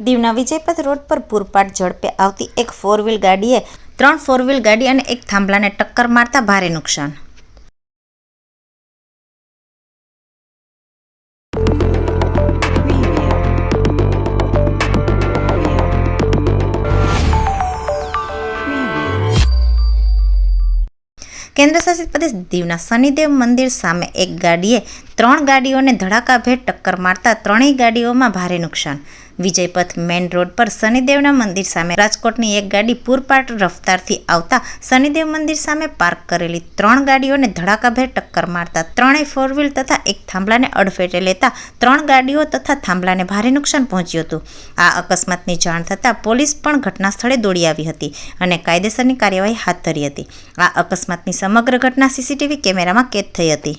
દીવના વિજયપથ રોડ પર પૂરપાટ ઝડપે આવતી એક ફોર વ્હીલ ગાડીએ ત્રણ ફોર વ્હીલ ગાડી અને એક થાંભલાને ટક્કર મારતા ભારે નુકસાન. કેન્દ્રશાસિત પ્રદેશ દીવના શનિદેવ મંદિર સામે એક ગાડીએ ત્રણ ગાડીઓને ધડાકાભેર ટક્કર મારતા ત્રણેય ગાડીઓમાં ભારે નુકસાન. વિજયપથ મેઇન રોડ પર શનિદેવના મંદિર સામે રાજકોટની એક ગાડી પૂરપાટ રફતારથી આવતા શનિદેવ મંદિર સામે પાર્ક કરેલી ત્રણ ગાડીઓને ધડાકાભેર ટક્કર મારતા ત્રણેય ફોર વ્હીલ તથા એક થાંભલાને અડફેટે લેતા ત્રણ ગાડીઓ તથા થાંભલાને ભારે નુકસાન પહોંચ્યું હતું. આ અકસ્માતની જાણ થતાં પોલીસ પણ ઘટના સ્થળે દોડી આવી હતી અને કાયદેસરની કાર્યવાહી હાથ ધરી હતી. આ અકસ્માતની સમગ્ર ઘટના સીસીટીવી કેમેરામાં કેદ થઈ હતી.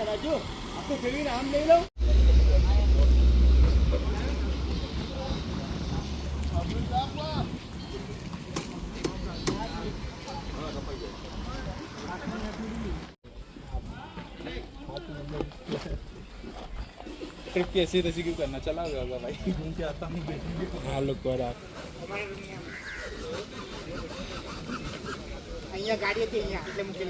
રાજુ આપણે ફેરવીને આમ લઈ લઉં ट्रिप की ऐसी तैसी क्यों करना। चला गया होगा भाई। घूम के आता हूँ तो। हाँ लोग को रात। गाड़ी थी मुझे